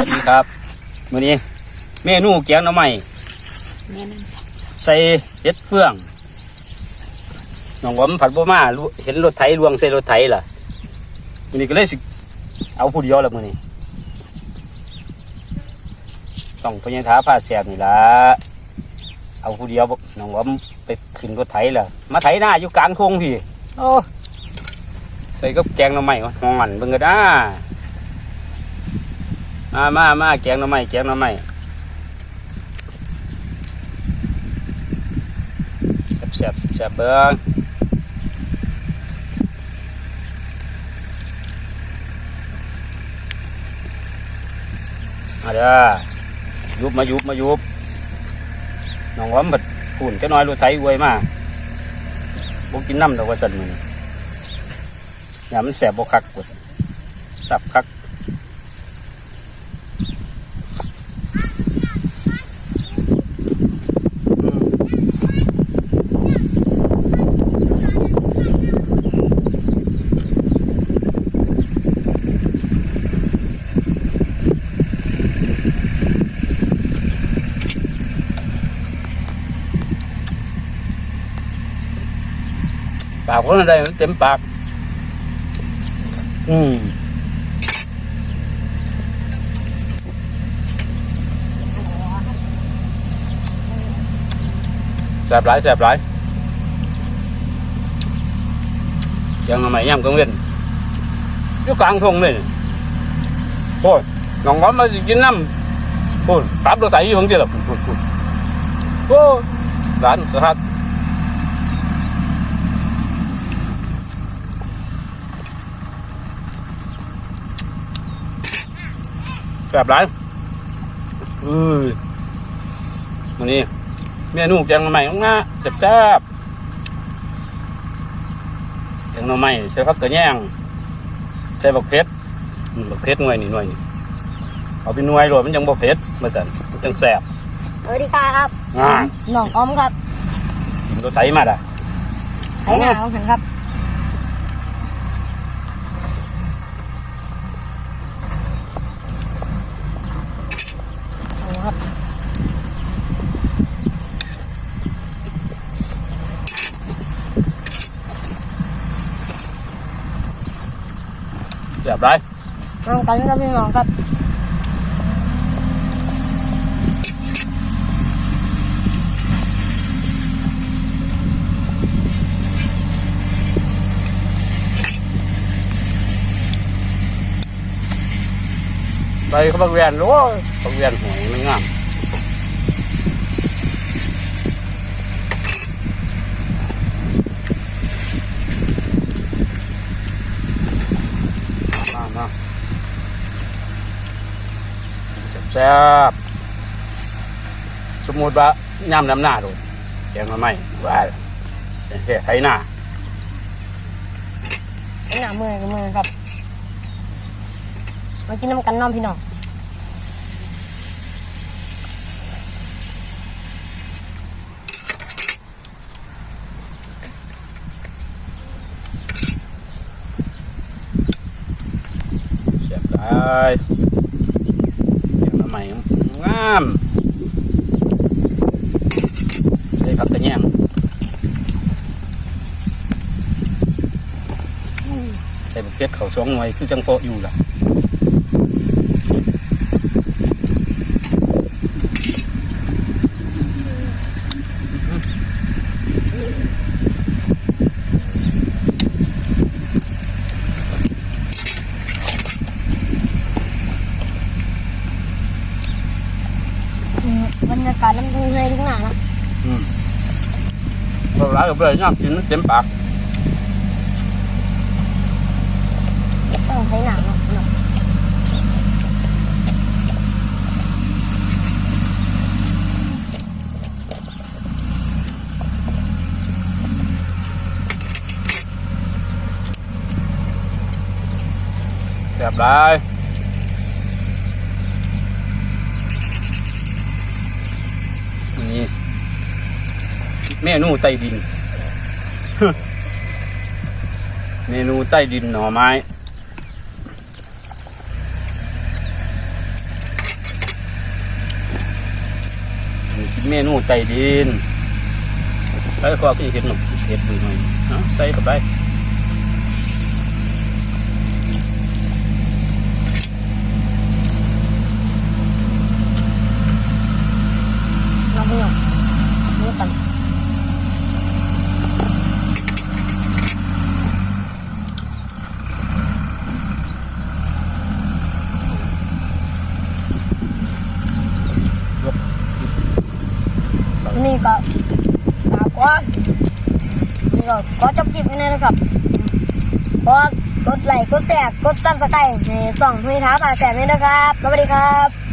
สวัสดีครับมื้อนี้เมนูแกงหน่อไม้แม่นั่งสองสองใส่เห็ดเฟืองน้องวอมผัดบ่มารู้เห็นรถไถลวงใส่รถไถล่ะมื้อนี้ก็เลยสิเอาผู้เดียวละมื้อนี้ต้องพญาถาผ้าแสบนี่ล่ะเอาผู้เดียวบ่น้องวอมไปขึ้นรถไถล่ะมาไถหน้าอยู่กลางทุ่งพี่โอ้ใส่กับแกงหน่อไม้หองหันเบิ่งก็ได้ มามามาแกงหน่อไม้แกงหน่อไม้แซ่บแซ่บเบิ้งมาเด้อยุบมายุบมายุบน้องหวอมบัดหุ่นจะน้อยรู้ไทยอวยมาบ่กินน้ำดอกว่าสันมันอย่ามันแสบบ่คักกดสับคัก ปากคนอะไรมันเต็มปาก อืมแสบหลายแสบหลายยังทำไมย่ำกังเว้นอยู่กลางทงเลยนี่โอ้ยน้องก้อมมาสิกินน้ำโอ้ยตับเราใส่ยี่ห้องเดียวละพูดพูดโอ้ยร้านสหัส แสบหลายเอ้ยวันนี้เมนูแกงหน่อไม้ง่ายๆแซ่บๆแกงหน่อไม้ใส่ผักกระแยงใส่บักเพชรอืมบักเพชรหน่วยนี่หน่วยนี่เอาไปหน่วยรวมมันยังบ่เผ็ดมาสั่นมันจังแซ่บสวัสดีครับอ่าหน่องอ้อมครับกินตัวไสมาด่ะไอ้หน้าของฉันครับเอา ครับแซ่บหลายเอากันครับพี่น้องครับ ไปเขาบักเวียนโอ้บักเวียนหวยมันงามมามาแซ่บสมมติว่าย่ำน้ำหน้าดูแกงมาไหมว่าเฮ้ไทยหน้าไอ้หน้ามือกับมือครับ มากินน้ำกันน้องพี่น้องเสียบได้เสียบมาใหม่งามใส่ผักกระแยงใส่บุกเพชรเขาสองหน่วยคือจังโปะอยู่ล่ะ บรรยากาศน้ำทุ่งให้ทุกหน้านะ เราหลายกับเลยย่างกินเต็มปากต้องใช้หนังเนาะพี่น้องแซ่บหลายอันนี้ เมนูใต้ดิน เมนูใต้ดินหน่อไม้ เมนูใต้ดินใล้วก็ที่เห็ดหนุ่มเห็ดดูหน่อยใส่เข้าไป นี่ก็ตากว่านี่ก็ขอจบคลิปนี้นะครับก็กดไลค์กดแชร์กดซับสไครต์ในส่องให้ท้าผ่าแสบนี้นะครับสวัสดีครับ